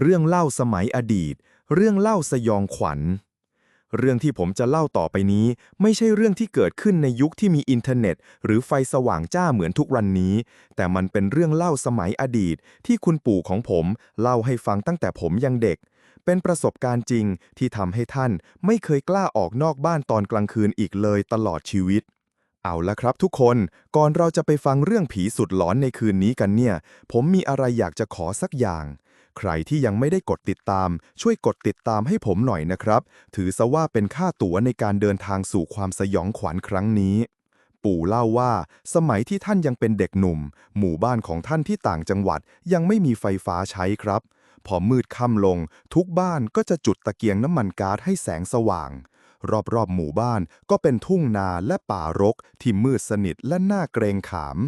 เรื่องเล่าสมัยอดีต เรื่องเล่าสยองขวัญ เรื่องที่ผมจะเล่าต่อไปนี้ ไม่ใช่เรื่องที่เกิดขึ้นในยุคที่มีอินเทอร์เน็ต หรือไฟสว่างจ้าเหมือนทุกวันนี้ แต่มันเป็นเรื่องเล่าสมัยอดีต ที่คุณปู่ของผมเล่าให้ฟังตั้งแต่ผมยังเด็ก เป็นประสบการณ์จริงที่ทำให้ท่านไม่เคยกล้าออกนอกบ้านตอนกลางคืนอีกเลยตลอดชีวิตเอาละครับทุกคน ก่อนเราจะไปฟังเรื่องผีสุดหลอนในคืนนี้กันเนี่ย ผมมีอะไรอยากจะขอสักอย่าง ใครที่ยังไม่ได้กดติดตาม ช่วยกดติดตามให้ผมหน่อยนะครับ ถือซะว่าเป็นค่าตั๋วในการเดินทางสู่ความสยองขวัญครั้งนี้ ปู่เล่าว่า สมัยที่ท่านยังเป็นเด็กหนุ่ม หมู่บ้านของท่านที่ต่างจังหวัดยังไม่มีไฟฟ้าใช้ครับ พอมืดค่ำลง ทุกบ้านก็จะจุดตะเกียงน้ำมันก๊าซให้แสงสว่างรอบๆหมู่บ้านก็เป็นทุ่งนาและป่ารกที่มืดสนิทและน่าเกรงขาม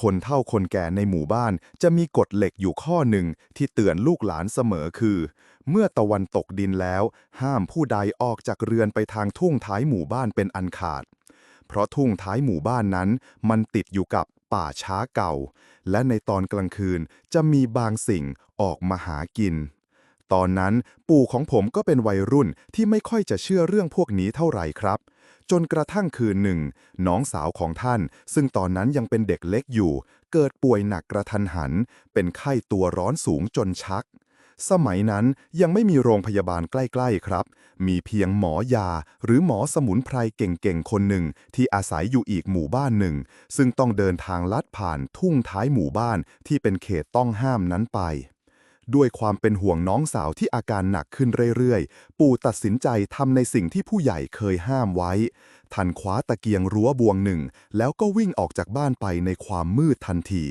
คนเฒ่าคนแก่ในหมู่บ้าน จะมีกฎเหล็กอยู่ข้อหนึ่งที่เตือนลูกหลานเสมอคือ เมื่อตะวันตกดินแล้ว ห้ามผู้ใดออกจากเรือนไปทางทุ่งท้ายหมู่บ้านเป็นอันขาด เพราะทุ่งท้ายหมู่บ้านนั้น มันติดอยู่กับป่าช้าเก่า และในตอนกลางคืนจะมีบางสิ่งออกมาหากิน ตอนนั้น ปู่ของผมก็เป็นวัยรุ่นที่ไม่ค่อยจะเชื่อเรื่องพวกนี้เท่าไหร่ครับ จนกระทั่งคืนหนึ่ง น้องสาวของท่าน ซึ่งตอนนั้นยังเป็นเด็กเล็กอยู่ เกิดป่วยหนักกระทันหัน เป็นไข้ตัวร้อนสูงจนชัก สมัยนั้นยังไม่มีโรงพยาบาลใกล้ๆครับ มีเพียงหมอยา หรือหมอสมุนไพรเก่งๆคนหนึ่ง ที่อาศัยอยู่อีกหมู่บ้านหนึ่ง ซึ่งต้องเดินทางลัดผ่านทุ่งท้ายหมู่บ้านที่เป็นเขตต้องห้ามนั้นไป ด้วยความเป็นห่วงน้องสาวที่อาการหนักขึ้นเรื่อยๆ ปู่ตัดสินใจทำในสิ่งที่ผู้ใหญ่เคยห้ามไว้ท่านคว้าตะเกียงรั้วบวงหนึ่ง แล้วก็วิ่งออกจากบ้านไปในความมืดทันที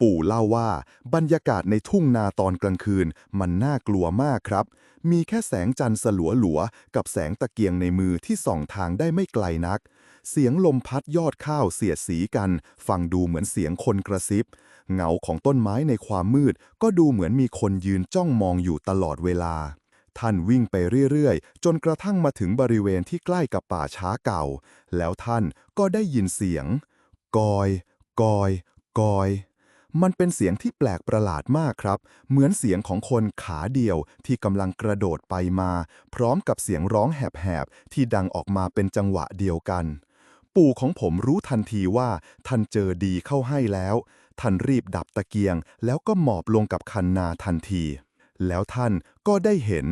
ปู่เล่าว่าบรรยากาศในทุ่งนาตอนกลางคืนมันน่ากลัวมากครับ มีแค่แสงจันทร์สลัวหลัวๆกับแสงตะเกียงในมือที่ส่องทางได้ไม่ไกลนัก เสียงลมพัดยอดข้าวเสียดสีกัน ฟังดูเหมือนเสียงคนกระซิบ เงาของต้นไม้ในความมืด ก็ดูเหมือนมีคนยืนจ้องมองอยู่ตลอดเวลา ท่านวิ่งไปเรื่อยๆ จนกระทั่งมาถึงบริเวณที่ใกล้กับป่าช้าเก่า แล้วท่านก็ได้ยินเสียง กอย กอย กอยมันเป็นเสียงที่แปลกประหลาดมากครับ เหมือนเสียงของคนขาเดียวที่กำลังกระโดดไปมา พร้อมกับเสียงร้องแหบๆ ที่ดังออกมาเป็นจังหวะเดียวกัน ปู่ของผมรู้ทันทีว่าท่านเจอดีเข้าให้แล้ว ท่านรีบดับตะเกียง แล้วก็หมอบลงกับคันนาทันที แล้วท่านก็ได้เห็น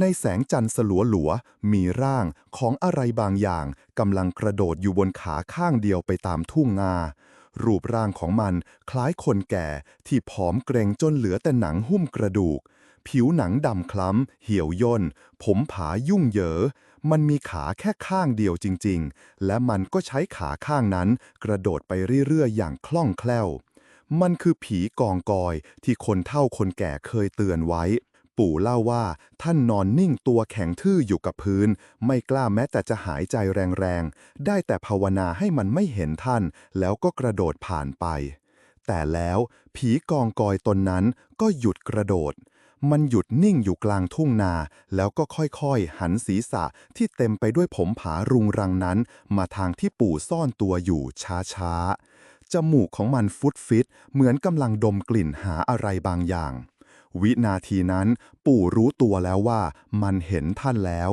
ในแสงจันทร์สลัวหลัวๆมีร่างของอะไรบางอย่างกำลังกระโดดอยู่บนขาข้างเดียวไปตามทุ่งนารูปร่างของมันคล้ายคนแก่ที่ผอมเกรงจนเหลือแต่หนังหุ้มกระดูก ผิวหนังดำคล้ำ เหี่ยวย่น ผมผายุ่งเหยิ มันมีขาแค่ข้างเดียวจริง ๆ และมันก็ใช้ขาข้างนั้นกระโดดไปเรื่อยๆ อย่างคล่องแคล่ว มันคือผีกองกอยที่คนเฒ่าคนแก่เคยเตือนไว้ ปู่เล่าว่าท่านนอนนิ่งตัวแข็งทื่ออยู่กับพื้น ไม่กล้าแม้แต่จะหายใจแรงๆ ได้แต่ภาวนาให้มันไม่เห็นท่าน แล้วก็กระโดดผ่านไป แต่แล้วผีกองกอยตนนั้นก็หยุดกระโดด มันหยุดนิ่งอยู่กลางทุ่งนา แล้วก็ค่อยๆ หันศีรษะที่เต็มไปด้วยผมผารุงรังนั้น มาทางที่ปู่ซ่อนตัวอยู่ช้าๆ จมูกของมันฟุดฟิต เหมือนกำลังดมกลิ่นหาอะไรบางอย่าง วินาทีนั้น ปู่รู้ตัวแล้วว่ามันเห็นท่านแล้ว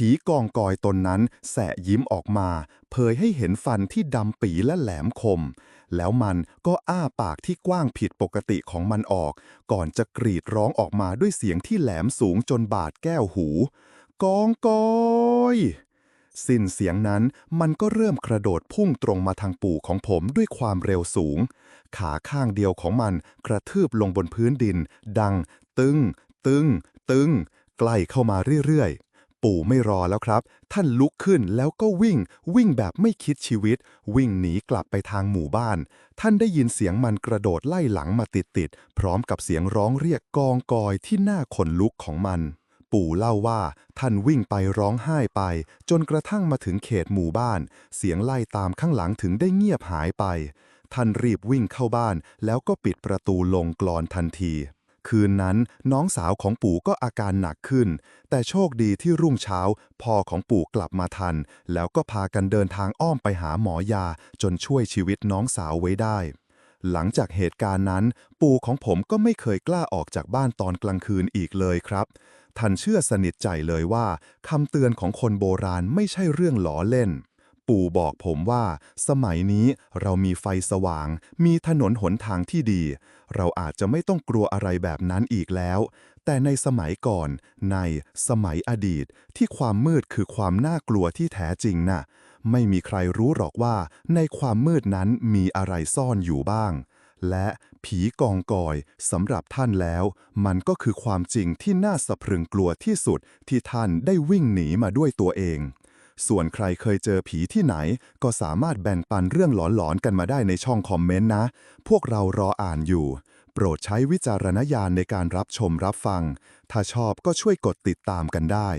ผีกองกอยตนนั้นแสะยิ้มออกมา เผยให้เห็นฟันที่ดำปีและแหลมคม แล้วมันก็อ้าปากที่กว้างผิดปกติของมันออก ก่อนจะกรีดร้องออกมาด้วยเสียงที่แหลมสูงจนบาดแก้วหู กองกอยสิ้นเสียงนั้นมันก็เริ่มกระโดดพุ่งตรงมาทางปู่ของผมด้วยความเร็วสูง ขาข้างเดียวของมันกระทืบลงบนพื้นดิน ดัง ตึง ตึง ตึง ใกล้เข้ามาเรื่อยๆ ปู่ไม่รอแล้วครับ ท่านลุกขึ้นแล้วก็วิ่ง วิ่งแบบไม่คิดชีวิต วิ่งหนีกลับไปทางหมู่บ้าน ท่านได้ยินเสียงมันกระโดดไล่หลังมาติดๆพร้อมกับเสียงร้องเรียกกองกอยที่หน่าขนลุกของมัน ปู่เล่าว่า ท่านวิ่งไปร้องไห้ไป จนกระทั่งมาถึงเขตหมู่บ้าน เสียงไล่ตามข้างหลังถึงได้เงียบหายไป ท่านรีบวิ่งเข้าบ้าน แล้วก็ปิดประตูลงกลอนทันที คืนนั้น น้องสาวของปู่ก็อาการหนักขึ้น แต่โชคดีที่รุ่งเช้าพ่อของปู่กลับมาทัน แล้วก็พากันเดินทางอ้อมไปหาหมอยา จนช่วยชีวิตน้องสาวไว้ได้ หลังจากเหตุการณ์นั้น ปู่ของผมก็ไม่เคยกล้าออกจากบ้านตอนกลางคืนอีกเลยครับท่านเชื่อสนิทใจเลยว่าคำเตือนของคนโบราณไม่ใช่เรื่องล้อเล่น ปู่บอกผมว่า สมัยนี้เรามีไฟสว่าง มีถนนหนทางที่ดี เราอาจจะไม่ต้องกลัวอะไรแบบนั้นอีกแล้ว แต่ในสมัยก่อนในสมัยอดีตที่ความมืดคือความน่ากลัวที่แท้จริงน่ะ ไม่มีใครรู้หรอกว่าในความมืดนั้นมีอะไรซ่อนอยู่บ้าง และผีกองกอยสำหรับท่านแล้ว มันก็คือความจริงที่น่าสะพรึงกลัวที่สุดที่ท่านได้วิ่งหนีมาด้วยตัวเอง ส่วนใครเคยเจอผีที่ไหน ก็สามารถแบ่งปันเรื่องหลอนๆกันมาได้ในช่องคอมเมนต์นะ พวกเรารออ่านอยู่ โปรดใช้วิจารณญาณในการรับชมรับฟัง ถ้าชอบก็ช่วยกดติดตามกันได้